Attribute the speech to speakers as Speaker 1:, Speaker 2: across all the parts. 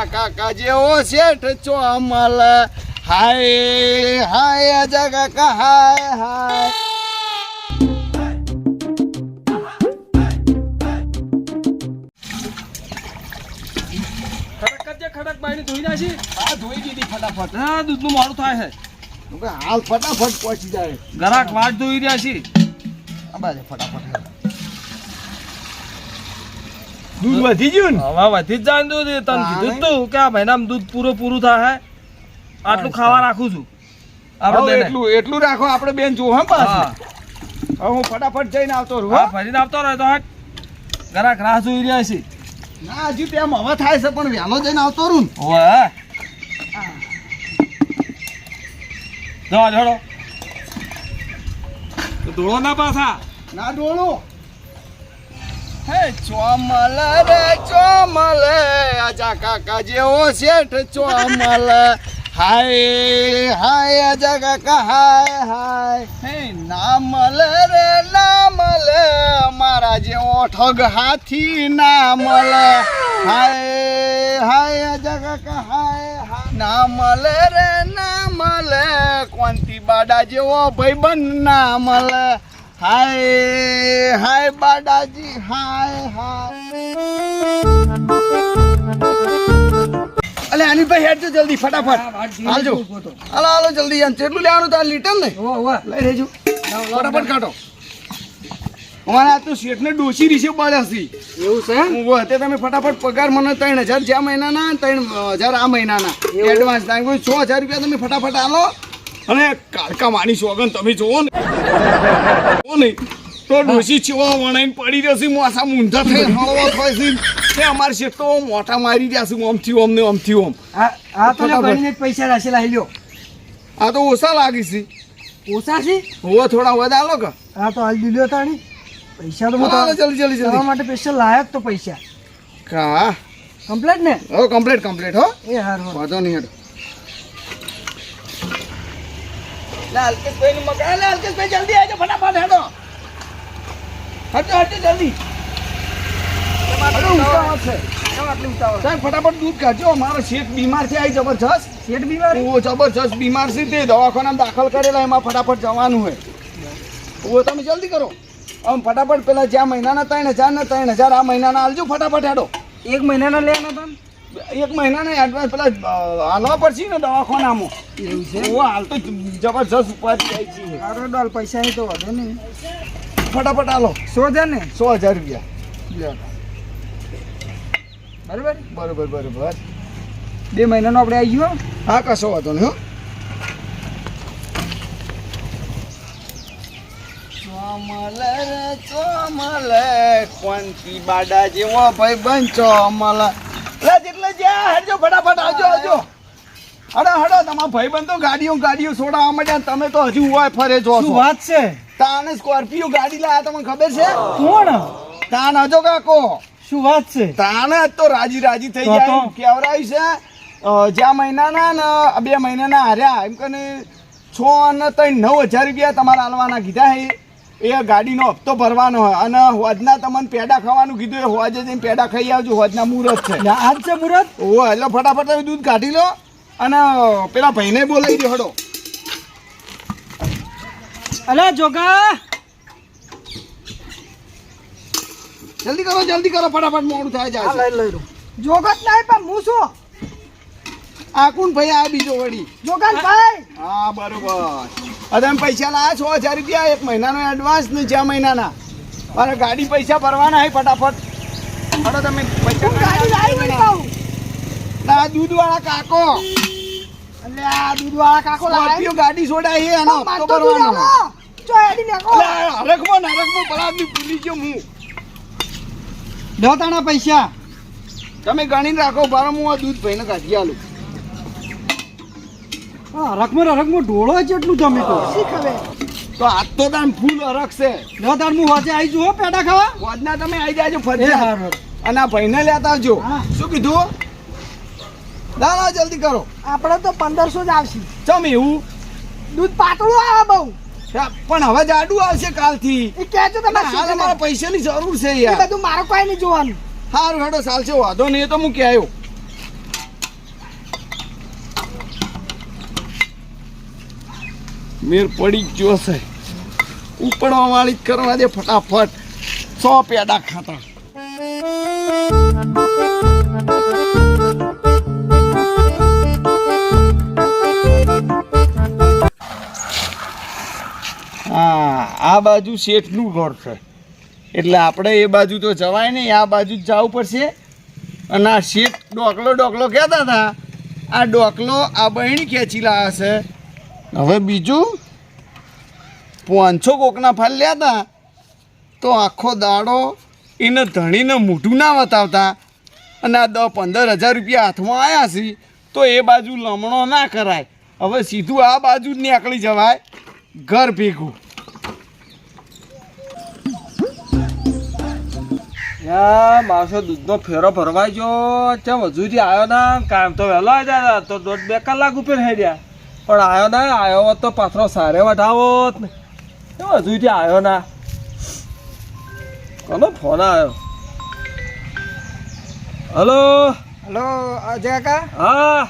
Speaker 1: અજા કાકા જેવો શેઠ ચોમલ હાય હાય અજા કાકા હાય હાય.
Speaker 2: ખડક બાયણી ધોઈ નાખી
Speaker 1: હા ધોઈ દીધી ફટાફટ.
Speaker 2: હા દૂધનું મોડું થાય છે.
Speaker 1: હાલ ફટાફટ પહોંચી જાય.
Speaker 2: ગરાક વાટ ધોઈ રહ્યા છે.
Speaker 1: આ ફટાફટ. દૂધ વધી ગયું ને?
Speaker 2: હવે વધી જ જાય ને દૂધ. તને કીધું તું કે આ મહિનામાં દૂધ પૂરો પૂરું થાય આટલું ખાવા રાખું છું. આપણે
Speaker 1: એટલું એટલું રાખો આપણે બેન જો હમ હવે હું ફટાફટ જઈને આવતો રહું
Speaker 2: હા. ફરીને આવતો રહે તો હટ. ગરાક રાહ જોઈ રહ્યા છે.
Speaker 1: ના હજી તેમ હવે થાય છે પણ વહેલો જઈને આવતો રહું ને.
Speaker 2: ઓવે જવા જોડો ધોળો ના પાછા.
Speaker 1: ના ડોળો હે, ચોમલ, રે, ચોમલ, આજા કાકા જેવો શેઠ ચોમલ. હાય હાય, આજા કાકા, હાય હાય. હે, નામલ, રે, નામલ મારા જેવો ઠગ હાથી નામલ. હાય હાય, આજા કાકા, હાય નામલ, રે, નામલ કોંતી બાડા જેવો ભાઈબંધ નામલ. હાય હાય બાડાજી હાય હાય. અલે અનિલભાઈ હેડ હેડજો જલ્દી ફટાફટ. હાલજો. હાલો હાલો જલ્દી આમ. કેટલું લેવાનું તાર લીટર ને. લઈ લેજો. ફટાફટ કાઢો. અમારે આ તો શેઠને ડોસી રીસે છે.
Speaker 2: એવું છે
Speaker 1: ઊભો તે તમે ફટાફટ પગાર મને ત્રણ હજાર જ્યાં મહિનાના ત્રણ હજાર આ મહિનાના. એડવાન્સ છ હજાર રૂપિયા તમે ફટાફટ આલો. અને કાળકા માની સોગન તમે જોવો ને. જોવો ને તો ડોસી ચેવા વણાઈને પડી જશે મોસા મૂંઝા થઈ હળવો થાય છે. તે અમારે મોટા મારી રહ્યા છે ઓમથી ઓમ ને ઓમથી ઓમ
Speaker 3: આ તો. કરીને પૈસા રાખેલા લ્યો.
Speaker 1: આ તો ઓછા લાગી છે.
Speaker 3: ઓછા છે?
Speaker 1: હોવા થોડા વધારે કે?
Speaker 3: આ તો હાલ દીધો તાણી પૈસા તો હું
Speaker 1: જલ્દી જલ્દી જલ્દી.
Speaker 3: માટે સ્પેશિયલ લાયક તો પૈસા.
Speaker 1: કા?
Speaker 3: કમ્પ્લેટ ને?
Speaker 1: હવે કમ્પ્લીટ કમ્પ્લેટ હો.
Speaker 3: એ હાર
Speaker 1: વાંધો નહીં કે કોઈ નું મકા લાલ કે જલ્દી આવજો ફટાફટ હેડો. હટો હટો જલ્દી. ફટાફટ દૂધ કાઢજો મારો શેઠ બીમાર છે આઈ જબરજસ્ત.
Speaker 3: શેઠ બીમાર?
Speaker 1: જબરજસ્ત બીમાર છે તે દવાખાના દાખલ કરેલા એમાં ફટાફટ જવાનું હોય તમે જલ્દી કરો. આમ ફટાફટ પેલા જ્યાં મહિનાના ત્રણ હજાર ને ત્રણ હજાર આ મહિનાના આલજો ફટાફટ હેડો.
Speaker 3: એક મહિનાના લેવાના તમે?
Speaker 1: એક મહિનાના એડવાન્સ પેલા હાલવા પડશે ને દવાખાનામાં.
Speaker 3: એવું છે?
Speaker 1: ઓ હાલ તો જબરજસ્ત ઉપાધિ આવી છે.
Speaker 3: સારો ડોલ પૈસા તો વધે નહીં.
Speaker 1: ફટાફટ હાલો.
Speaker 3: સો હજાર ને?
Speaker 1: સો હજાર રૂપિયા.
Speaker 3: બરાબર?
Speaker 1: બરોબર બરોબર.
Speaker 3: બે મહિનાનો આપણે આવી ગયો?
Speaker 1: હા કશો વાંધો નહીં હો. ચોમલ રે ચોમલ કોનથી બાડા જેવો ભાઈ બન ચોમલ. જેટલે જ્યાં ફટાફટ આવજો આવજો. હડો હડો તમારા ભાઈબંધો ગાડીઓ ગાડીઓ છોડાવવા માંડ્યા તમે તો હજુ હોય ફરે જો
Speaker 3: શું વાત છે?
Speaker 1: તાણે સ્કોર્પિયો ગાડી લાયા તમને ખબર છે?
Speaker 3: કોણ?
Speaker 1: તાણ હજો કાકો.
Speaker 3: શું વાત છે?
Speaker 1: જ તો રાજી રાજી થઈ જાય
Speaker 3: તો.
Speaker 1: કહેવરાય છે. જ્યાં મહિનાના ને બે મહિનાના હાર્યા એમ કને છ અને ત્રણ નવ હજાર રૂપિયા તમારા આલવાના કીધા હે. એ ગાડીનો હપ્તો ભરવાનો હોય અને હોજના તમને પેડા ખાવાનું કીધું એ હોજે જઈને પેડા ખાઈ આવજો હોજના મુહૂર્ત છે.
Speaker 3: આજ છે મુહૂર્ત
Speaker 1: ઓ એટલે ફટાફટ તમે દૂધ કાઢી લો અને પેલા ભાઈને બોલાવી દો હડો
Speaker 3: અલે જોગા!
Speaker 1: જલ્દી કરો જલ્દી કરો ફટાફટ મોડું થાય જાય
Speaker 3: જોગત નહીં પણ હું શું?
Speaker 1: આ કોણ ભાઈ આ બીજો વળી.
Speaker 3: ભાઈ!
Speaker 1: હા બરોબર. હવે પૈસા લાયા છ હજાર રૂપિયા એક મહિનાનો એડવાન્સ ને ચાર મહિનાના. મારે ગાડી પૈસા ભરવાના હે ફટાફટ. હડો તમે પૈસા ના દૂધ વાળા કાકો.
Speaker 3: અલે આ દૂધવાળા કાકો લાવે
Speaker 1: સ્કોર્પિયો ગાડી છોડાય એનો હપ્તો
Speaker 3: તો
Speaker 1: ભરવાનો.
Speaker 3: જો એડી નાખો
Speaker 1: હરખમાં ને હરખમાં ભૂલી ગયો હું.
Speaker 3: દોતાના પૈસા.
Speaker 1: તમે ગણીને રાખો બાર હું આ દૂધ ભાઈને કાઢી આલું.
Speaker 3: હા રકમો રકમો ઢોળો જેટલું જમી તો. શીખવે
Speaker 1: તો આજ તો તાન ફૂલ હરખ છે.
Speaker 3: દો તાર હું હોજે આવી જુઓ પેડા ખાવા?
Speaker 1: વાદના તમે આવી જાજો
Speaker 3: ફરજે.
Speaker 1: અને આ ભાઈને લેતા આવજો. શું કીધું? ના ના જલ્દી કરો.
Speaker 3: આપણે તો પંદરસો જ આવશે.
Speaker 1: ચમ એવું?
Speaker 3: દૂધ પાતળું આવે બહુ.
Speaker 1: પણ હવે જાડું આવશે કાલથી.
Speaker 3: એ કહેજો તમે
Speaker 1: ના, હાલ મારા પૈસાની જરૂર છે યાર.
Speaker 3: બધું મારો કોઈ નહીં જોવાનું.
Speaker 1: સારું હેડો ચાલશે વાંધો નહીં એ તો હું આવ્યો મેર પડી જ જોશે ઉપડવા વાળી કરવા દે ફટાફટ. સો પેડા ખાતા. હા, આ બાજુ શેઠનું ઘર છે. એટલે આપણે એ બાજુ તો જવાય નહીં, આ બાજુ જ જવું પડશે. અને આ શેઠ ડોકલો ડોકલો કહેતા હતા, આ ડોકલો આ બહેણી ખેંચી લાવે છે. હવે બીજું પાંચસો કોકના ફાલ લ્યા હતા તો આખો દાડો એને ધણીને મોઢું ના બતાવતા અને આ દસ પંદર હજાર રૂપિયા હાથમાં આવ્યા છે, તો એ બાજુ લમણો ના કરાય. હવે સીધું આ બાજુ જ નીકળી જવાય. ઘર ભેગું.
Speaker 2: માણસો દૂધનો ફેરો ભરવાઈ ગયો. ચમ હજુથી આવ્યો ના? કામ તો વહેલો આવી જાય. તો દોઢ બે કલાક ઉપર હેડ્યા. પણ આવ્યો ના આવ્યો હોત તો પાથરો સારે વઢાવો જ ને. કેમ હજુથી આવ્યો ના. કોનો ફોન આવ્યો હલો?
Speaker 3: હલો અજય કાકા.
Speaker 2: હા.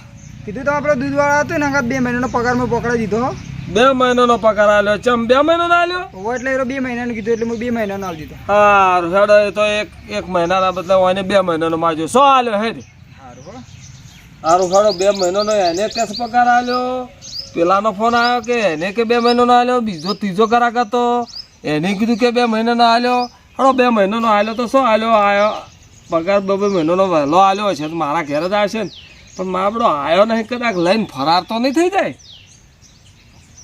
Speaker 3: કીધું તો આપણે દૂધવાળા હતું ને બે મહિનાનો પગાર મેં પકડાઈ દીધો
Speaker 2: બે મહિનાનો પગાર આલ્યો. ચમ બે મહિનાનો આલ્યો?
Speaker 3: હવે એટલે એ બે મહિનાનું કીધું એટલે મેં બે મહિનાનો આવી દીધો.
Speaker 2: હા હેડો તો એક એક મહિનાના બદલે ઓને બે મહિનાનો માજો સો આલ્યો હેડ. હારું હેડો બે મહિનાનો એને કેસ પગાર આવ્યો પેલાનો ફોન આવ્યો કે એને કે બે મહિનાનો આવ્યો બીજો, ત્રીજો કરાક હતો. એને કીધું કે બે મહિનાનો આવ્યો હાડો બે મહિનાનો આવ્યો તો શું આવ્યો આવ્યો પગાર બે મહિનાનો વહેલો આવ્યો છે મારા ઘેર જ આવશે ને. પણ આપણો આવ્યો નહીં કદાચ, લઈને ફરાર તો નહીં થઈ જાય.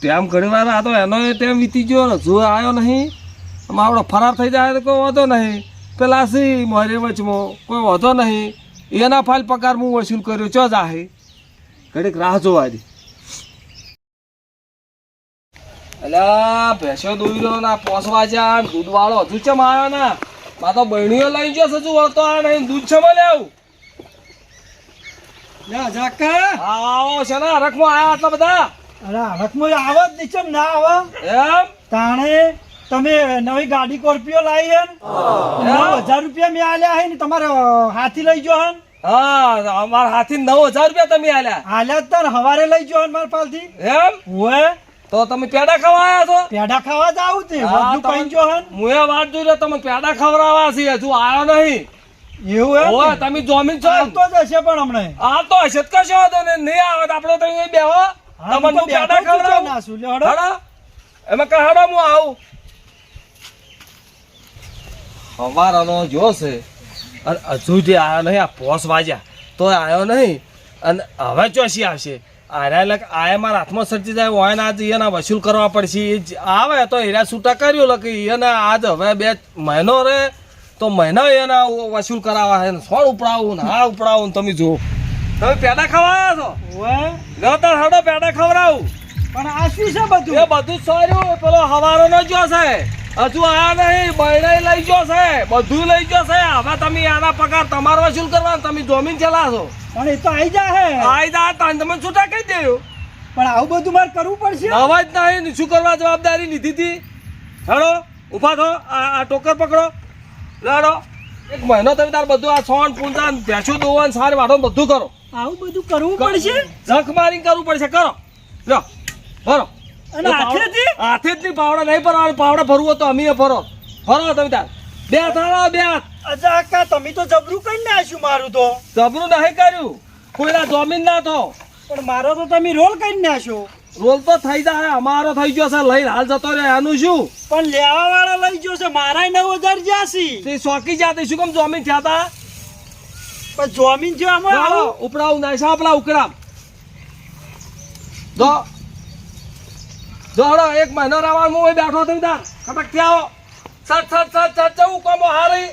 Speaker 2: તેમ ઘણી વાર આ તો એનો તેમ વીતી ગયો ને, જો આવ્યો નહીં આપણો ફરાર થઈ જાય તો કોઈ વાંધો નહીં. પેલા સી મારી વચમાં કોઈ વાંધો નહીં. એના ફાઇલ પગાર હું વસૂલ કર્યો ચો જાહે? ઘડીક રાહ જોવા દે. અલ્યા ભેંસો દોઈ રહ્યો ના પોસવા જા દૂધ વાળો હજુ ચમ આવ્યો ના? મા તો બહેણીઓ લઈ ગયો હજુ વળતો આ નહીં દૂધ છે મને આવું?
Speaker 3: ના જાકા?
Speaker 2: આવો છે ના હરખમાં આવ્યા આટલા બધા?
Speaker 3: અરે હરખમાં આવો જ નીચે ના આવો?
Speaker 2: એમ?
Speaker 3: તાણે તમે નવી ગાડી કોર્પિયો લાવી હે. નવ હજાર રૂપિયા મેં આલ્યા હે ને તમારે હાથી લઈ ગયો હે
Speaker 2: હા અમારા હાથી નવ હજાર રૂપિયા તમે આલ્યા.
Speaker 3: આલ્યા જ તાર હવારે લઈ હે મારા પાલથી.
Speaker 2: એમ?
Speaker 3: હોય
Speaker 2: તો તમે પેડા ખાવા આવ્યા છો?
Speaker 3: પેડા ખાવા જ આવું તે બધું
Speaker 2: કઈ
Speaker 3: જો હન. હે
Speaker 2: હું એ વાત જોઈ તમે પેડા ખવડાવવા છે હજુ આવ્યો નહીં.
Speaker 3: એવું હે
Speaker 2: ઓય તમે જોમીન છો
Speaker 3: આવતો જ હશે પણ હમણાં.
Speaker 2: આ તો હશે જ કશો હતો નહીં નહીં આવે તો આપણે તો બેહો. તમને પેડા
Speaker 3: બેઠો
Speaker 2: ખવડાવું?
Speaker 3: ના શું,
Speaker 2: હડો એમાં કહે હું આવું. હવારનો જો છે અને હજુ જે આવ્યો નહીં આ પોસ વાજ્યા. તો આવ્યો નહીં. અને હવે ચોસી આવશે. આર્યા લક આયા મારા હાથમાં સરજી જાય હોય આજ એના વસૂલ કરવા પડશે. આવે તો એના છૂટા કર્યું લખી એને આજ હવે બે મહિનો રે તો મહિનો એના વસૂલ કરાવવા છે. ને સોળ ઉપડાવું ને હા ઉપડાવું તમે જુઓ. તમે પેડા ખવાયા છો? લો તો હડો પેડા ખવડાવું.
Speaker 3: પણ આ શું છે બધું?
Speaker 2: એ બધું સોર્યું. પેલો હવારો નો જો છે હજુ આ નહીં બૈરાઈ લઈ ગયો છે બધું લઈ ગયો છે. હવે તમે આના પગાર તમારો વસૂલ કરવાનો? તમે જમીન ચલાવશો
Speaker 3: પણ એ તો આઈ જા હે.
Speaker 2: આઈ જા તાન તમે છૂટા કહી દેવું
Speaker 3: પણ આવું બધું મારે કરવું પડશે?
Speaker 2: અવાજ નહીં શું કરવા જવાબદારી લીધી હતી? હેડો ઊભા થો આ ટોકર પકડો. લડો એક મહિનો તમે તાર બધું આ સોન પૂંજા ભેંસું દોવાન સાર વાઢો બધું કરો.
Speaker 3: આવું બધું કરવું પડશે?
Speaker 2: જખ મારી કરવું પડશે કરો. લો ભરો.
Speaker 3: અને હાથેથી?
Speaker 2: પાવડા નહીં ભરવા પાવડા ભરવો તો અમે ભરો. ભરો તમે તાર બે થાળા બે
Speaker 3: અચ્છા તમે તો જબરું કરી નાખ્યું મારું તો.
Speaker 2: જબરું નહીં કર્યું. કોઈના જમીન ના તો.
Speaker 3: પણ મારો તો તમે રોલ કરી નાખ્યો.
Speaker 2: રોલ તો થઈ જાય અમારો થઈ ગયો છે લઈને હાલ જતો રહે એનું શું?
Speaker 3: પણ લેવા વાળા લઈ ગયો છે મારા નવ હજાર જ્યાસી
Speaker 2: તે શોકી જાતે શું કેમ જમીન થયા હતા
Speaker 3: પણ જમીન છે આમાં
Speaker 2: ઉપડાવું ના સાપલા ઉકરામ જો જો હળો એક મહિનો રાવણ, હું બેઠો થઈ તાર ખટક થયા સટ સટ સટ સટ જવું કોમો હારી?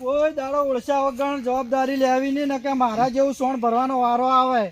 Speaker 3: કોઈ દાડો ઓળશા વગર જવાબદારી લેવી નહીં ને કે મારા જેવું સોણ ભરવાનો વારો આવે.